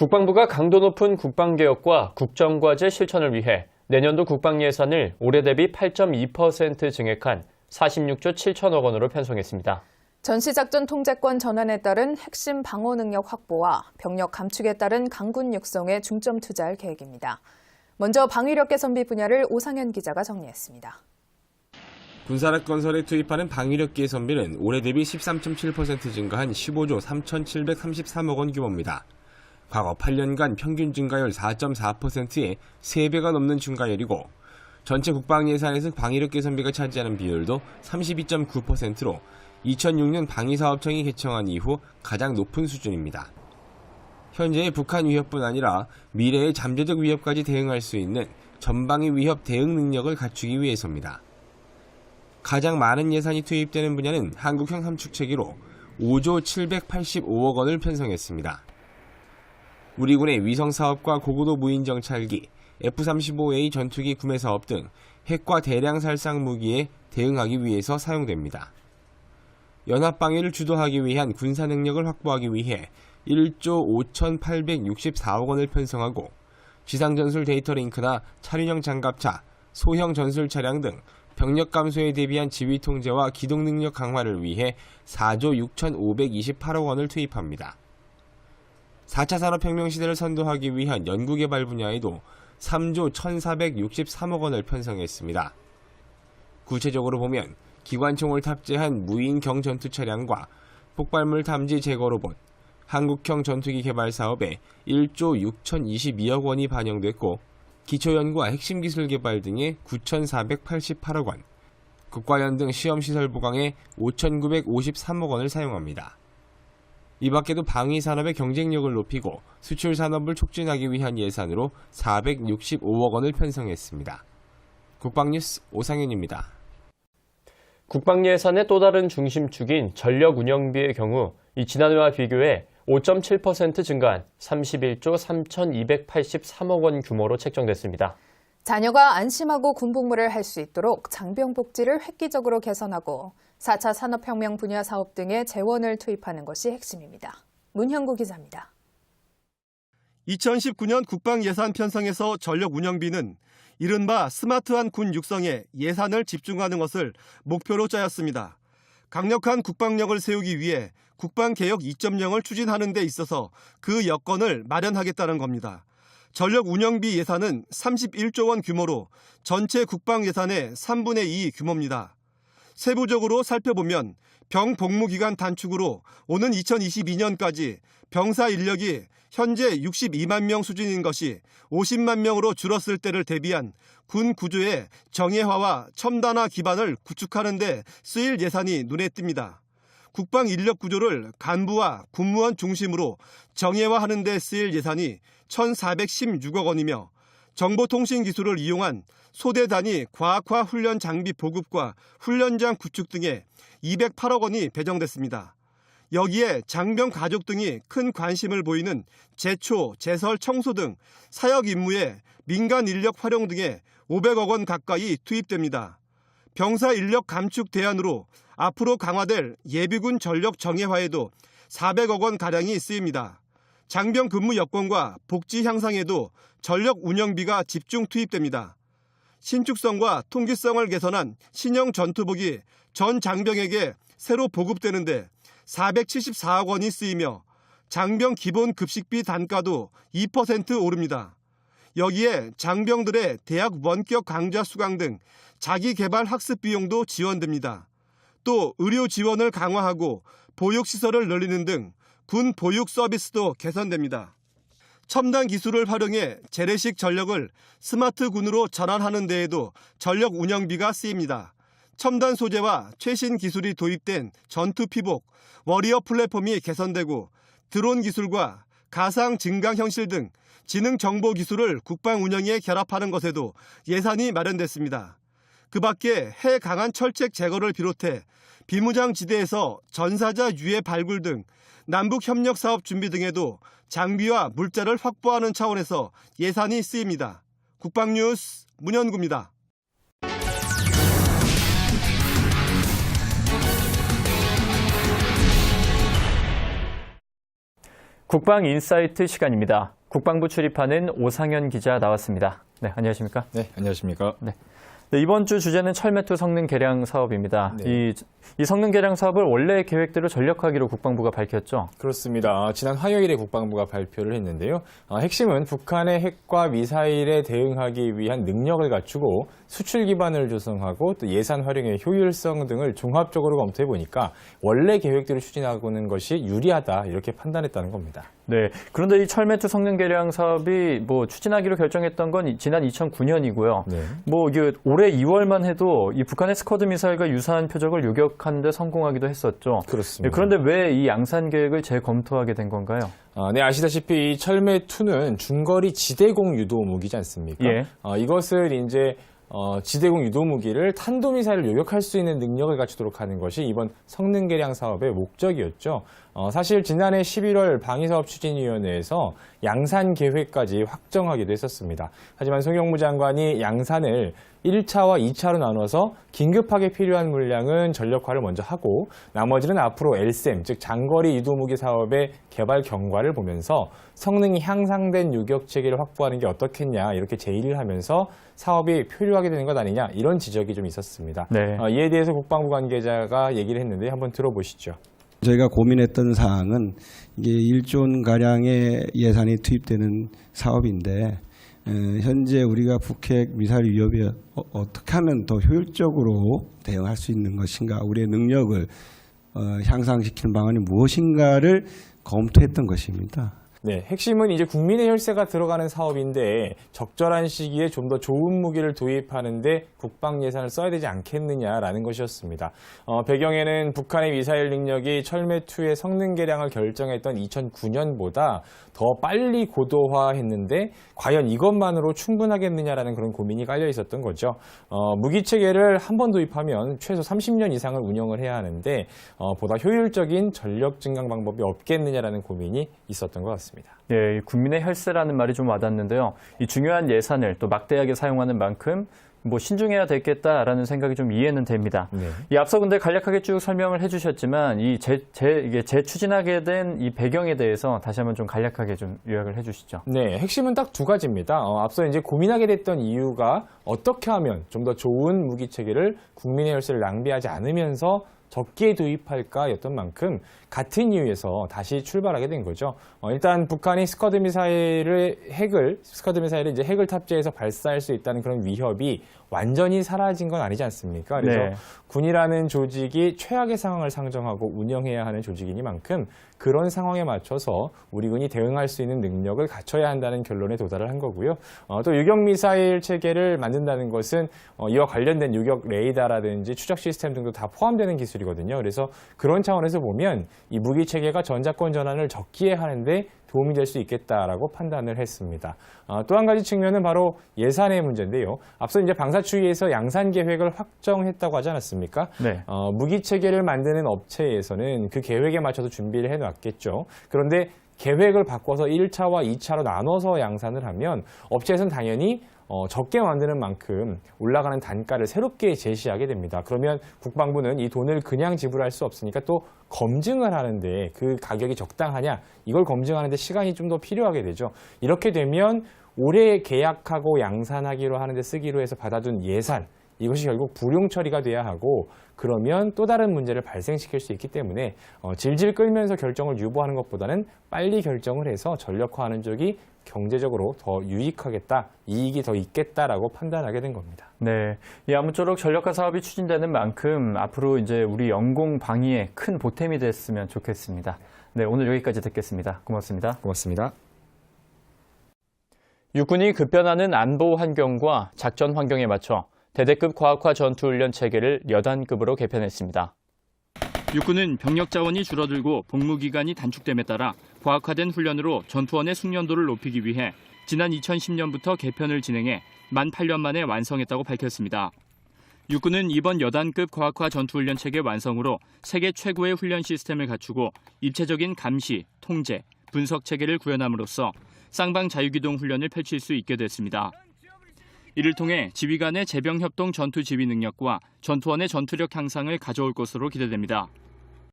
국방부가 강도 높은 국방개혁과 국정과제 실천을 위해 내년도 국방 예산을 올해 대비 8.2% 증액한 46조 7천억 원으로 편성했습니다. 전시작전 통제권 전환에 따른 핵심 방어 능력 확보와 병력 감축에 따른 강군 육성에 중점 투자할 계획입니다. 먼저 방위력 개선비 분야를 오상현 기자가 정리했습니다. 군사력 건설에 투입하는 방위력 개선비는 올해 대비 13.7% 증가한 15조 3,733억 원 규모입니다. 과거 8년간 평균 증가율 4.4%의 3배가 넘는 증가율이고 전체 국방 예산에서 방위력 개선비가 차지하는 비율도 32.9%로 2006년 방위사업청이 개청한 이후 가장 높은 수준입니다. 현재의 북한 위협뿐 아니라 미래의 잠재적 위협까지 대응할 수 있는 전방위 위협 대응 능력을 갖추기 위해서입니다. 가장 많은 예산이 투입되는 분야는 한국형 함축체계로 5조 785억 원을 편성했습니다. 우리 군의 위성 사업과 고고도 무인 정찰기, F-35A 전투기 구매 사업 등 핵과 대량 살상 무기에 대응하기 위해서 사용됩니다. 연합 방위를 주도하기 위한 군사 능력을 확보하기 위해 1조 5,864억 원을 편성하고 지상 전술 데이터 링크나 차륜형 장갑차, 소형 전술 차량 등 병력 감소에 대비한 지휘 통제와 기동 능력 강화를 위해 4조 6,528억 원을 투입합니다. 4차 산업혁명 시대를 선도하기 위한 연구개발 분야에도 3조 1,463억 원을 편성했습니다. 구체적으로 보면 기관총을 탑재한 무인 경 전투 차량과 폭발물 탐지 제거 로봇, 한국형 전투기 개발 사업에 1조 6,022억 원이 반영됐고 기초연구와 핵심 기술 개발 등에 9,488억 원, 국과연 등 시험시설 보강에 5,953억 원을 사용합니다. 이 밖에도 방위 산업의 경쟁력을 높이고 수출 산업을 촉진하기 위한 예산으로 465억 원을 편성했습니다. 국방뉴스 오상현입니다. 국방 예산의 또 다른 중심축인 전력 운영비의 경우 이 지난해와 비교해 5.7% 증가한 31조 3,283억 원 규모로 책정됐습니다. 자녀가 안심하고 군복무를 할 수 있도록 장병 복지를 획기적으로 개선하고 4차 산업혁명 분야 사업 등에 재원을 투입하는 것이 핵심입니다. 문형구 기자입니다. 2019년 국방 예산 편성에서 전력 운영비는 이른바 스마트한 군 육성에 예산을 집중하는 것을 목표로 짜였습니다. 강력한 국방력을 세우기 위해 국방개혁 2.0을 추진하는 데 있어서 그 여건을 마련하겠다는 겁니다. 전력 운영비 예산은 31조 원 규모로 전체 국방 예산의 3분의 2 규모입니다. 세부적으로 살펴보면 병 복무 기간 단축으로 오는 2022년까지 병사 인력이 현재 62만 명 수준인 것이 50만 명으로 줄었을 때를 대비한 군 구조의 정예화와 첨단화 기반을 구축하는 데 쓰일 예산이 눈에 띕니다. 국방 인력 구조를 간부와 군무원 중심으로 정예화하는 데 쓰일 예산이 1,416억 원이며 정보통신 기술을 이용한 소대 단위 과학화 훈련 장비 보급과 훈련장 구축 등에 208억 원이 배정됐습니다. 여기에 장병 가족 등이 큰 관심을 보이는 제초, 제설, 청소 등 사역 임무에 민간 인력 활용 등에 500억 원 가까이 투입됩니다. 병사 인력 감축 대안으로 앞으로 강화될 예비군 전력 정예화에도 400억 원 가량이 쓰입니다. 장병 근무 여건과 복지 향상에도 전력 운영비가 집중 투입됩니다. 신축성과 통기성을 개선한 신형 전투복이 전 장병에게 새로 보급되는데 474억 원이 쓰이며 장병 기본 급식비 단가도 2% 오릅니다. 여기에 장병들의 대학 원격 강좌 수강 등 자기 개발 학습 비용도 지원됩니다. 또 의료 지원을 강화하고 보육 시설을 늘리는 등 군 보육 서비스도 개선됩니다. 첨단 기술을 활용해 재래식 전력을 스마트 군으로 전환하는 데에도 전력 운영비가 쓰입니다. 첨단 소재와 최신 기술이 도입된 전투 피복, 워리어 플랫폼이 개선되고 드론 기술과 가상 증강 현실 등 지능 정보 기술을 국방 운영에 결합하는 것에도 예산이 마련됐습니다. 그 밖에 해 강한 철책 제거를 비롯해 비무장 지대에서 전사자 유해 발굴 등 남북 협력 사업 준비 등에도 장비와 물자를 확보하는 차원에서 예산이 쓰입니다. 국방뉴스 문현구입니다. 국방 인사이트 시간입니다. 국방부 출입하는 오상현 기자 나왔습니다. 네, 안녕하십니까? 네, 안녕하십니까. 네, 이번 주 주제는 철매투 성능 개량 사업입니다. 네. 이, 이 성능 개량 사업을 원래 계획대로 전력하기로 국방부가 밝혔죠. 그렇습니다. 아, 지난 화요일에 국방부가 발표를 했는데요. 아, 핵심은 북한의 핵과 미사일에 대응하기 위한 능력을 갖추고 수출 기반을 조성하고 또 예산 활용의 효율성 등을 종합적으로 검토해 보니까 원래 계획대로 추진하고는 것이 유리하다 이렇게 판단했다는 겁니다. 네. 그런데 이 철매투 성능 개량 사업이 뭐 추진하기로 결정했던 건 지난 2009년이고요. 네. 뭐 이게 올해 2월만 해도 이 북한의 스커드 미사일과 유사한 표적을 요격하는 데 성공하기도 했었죠. 그렇습니다. 네, 그런데 왜 이 양산 계획을 재검토하게 된 건가요? 아, 네, 아시다시피 이 철매2는 중거리 지대공 유도 무기지 않습니까? 예. 어, 이것을 이제 어, 지대공 유도 무기를 탄도미사일을 요격할 수 있는 능력을 갖추도록 하는 것이 이번 성능 개량 사업의 목적이었죠. 어, 사실 지난해 11월 방위사업 추진위원회에서 양산 계획까지 확정하기도 했었습니다. 하지만 송영무 장관이 양산을 1차와 2차로 나눠서 긴급하게 필요한 물량은 전력화를 먼저 하고 나머지는 앞으로 LSM, 즉 장거리 유도무기 사업의 개발 경과를 보면서 성능이 향상된 유격 체계를 확보하는 게 어떻겠냐 이렇게 제의를 하면서 사업이 표류하게 되는 것 아니냐 이런 지적이 좀 있었습니다. 네. 어, 이에 대해서 국방부 관계자가 얘기를 했는데 한번 들어보시죠. 저희가 고민했던 사항은 이게 1조 원 가량의 예산이 투입되는 사업인데 에, 현재 우리가 북핵 미사일 위협에 어, 떻게 하면 더 효율적으로 대응할 수 있는 것인가 우리의 능력을 어, 향상시키는 방안이 무엇인가를 검토했던 것입니다. 네, 핵심은 이제 국민의 혈세가 들어가는 사업인데 적절한 시기에 좀 더 좋은 무기를 도입하는데 국방 예산을 써야 되지 않겠느냐라는 것이었습니다. 어, 배경에는 북한의 미사일 능력이 철매2의 성능 개량을 결정했던 2009년보다 더 빨리 고도화했는데 과연 이것만으로 충분하겠느냐라는 그런 고민이 깔려 있었던 거죠. 어, 무기 체계를 한 번 도입하면 최소 30년 이상을 운영을 해야 하는데 어, 보다 효율적인 전력 증강 방법이 없겠느냐라는 고민이 있었던 것 같습니다. 예, 이 국민의 혈세라는 말이 좀 와닿는데요. 이 중요한 예산을 또 막대하게 사용하는 만큼 뭐 신중해야 되겠다라는 생각이 좀 이해는 됩니다. 네. 이 앞서 근데 간략하게 쭉 설명을 해주셨지만 이 재, 재, 이게 재추진하게 된 이 배경에 대해서 다시 한번 좀 간략하게 좀 요약을 해주시죠. 네, 핵심은 딱 두 가지입니다. 어, 앞서 이제 고민하게 됐던 이유가 어떻게 하면 좀 더 좋은 무기 체계를 국민의 혈세를 낭비하지 않으면서 적게 도입할까였던 만큼 같은 이유에서 다시 출발하게 된 거죠. 어, 일단 북한이 스커드 미사일을 핵을 스커드 미사일을 이제 핵을 탑재해서 발사할 수 있다는 그런 위협이 완전히 사라진 건 아니지 않습니까? 그래서 네. 군이라는 조직이 최악의 상황을 상정하고 운영해야 하는 조직이니만큼 그런 상황에 맞춰서 우리 군이 대응할 수 있는 능력을 갖춰야 한다는 결론에 도달을 한 거고요. 어, 또 유격 미사일 체계를 만든다는 것은 어, 이와 관련된 유격 레이더라든지 추적 시스템 등도 다 포함되는 기술이거든요. 그래서 그런 차원에서 보면 이 무기 체계가 전자권 전환을 적기에 하는데 도움이 될 수 있겠다라고 판단을 했습니다. 어, 또한 가지 측면은 바로 예산의 문제인데요. 앞서 이제 방사추위에서 양산 계획을 확정했다고 하지 않았습니까? 네. 어, 무기 체계를 만드는 업체에서는 그 계획에 맞춰서 준비를 해놨겠죠. 그런데 계획을 바꿔서 1차와 2차로 나눠서 양산을 하면 업체에서는 당연히 어, 적게 만드는 만큼 올라가는 단가를 새롭게 제시하게 됩니다. 그러면 국방부는 이 돈을 그냥 지불할 수 없으니까 또 검증을 하는데 그 가격이 적당하냐 이걸 검증하는데 시간이 좀 더 필요하게 되죠. 이렇게 되면 올해 계약하고 양산하기로 하는데 쓰기로 해서 받아둔 예산 이것이 결국 불용 처리가 돼야 하고 그러면 또 다른 문제를 발생시킬 수 있기 때문에 어, 질질 끌면서 결정을 유보하는 것보다는 빨리 결정을 해서 전력화하는 쪽이 경제적으로 더 유익하겠다, 이익이 더 있겠다라고 판단하게 된 겁니다. 네. 이 아무쪼록 전력화 사업이 추진되는 만큼 앞으로 이제 우리 영공 방위에 큰 보탬이 됐으면 좋겠습니다. 네, 오늘 여기까지 듣겠습니다. 고맙습니다. 고맙습니다. 육군이 급변하는 안보 환경과 작전 환경에 맞춰 대대급 과학화 전투훈련 체계를 여단급으로 개편했습니다. 육군은 병력 자원이 줄어들고 복무 기간이 단축됨에 따라 과학화된 훈련으로 전투원의 숙련도를 높이기 위해 지난 2010년부터 개편을 진행해 만 8년 만에 완성했다고 밝혔습니다. 육군은 이번 여단급 과학화 전투훈련 체계 완성으로 세계 최고의 훈련 시스템을 갖추고 입체적인 감시, 통제, 분석 체계를 구현함으로써 쌍방 자유기동 훈련을 펼칠 수 있게 됐습니다. 이를 통해 지휘 간의 재병 협동 전투 지휘 능력과 전투원의 전투력 향상을 가져올 것으로 기대됩니다.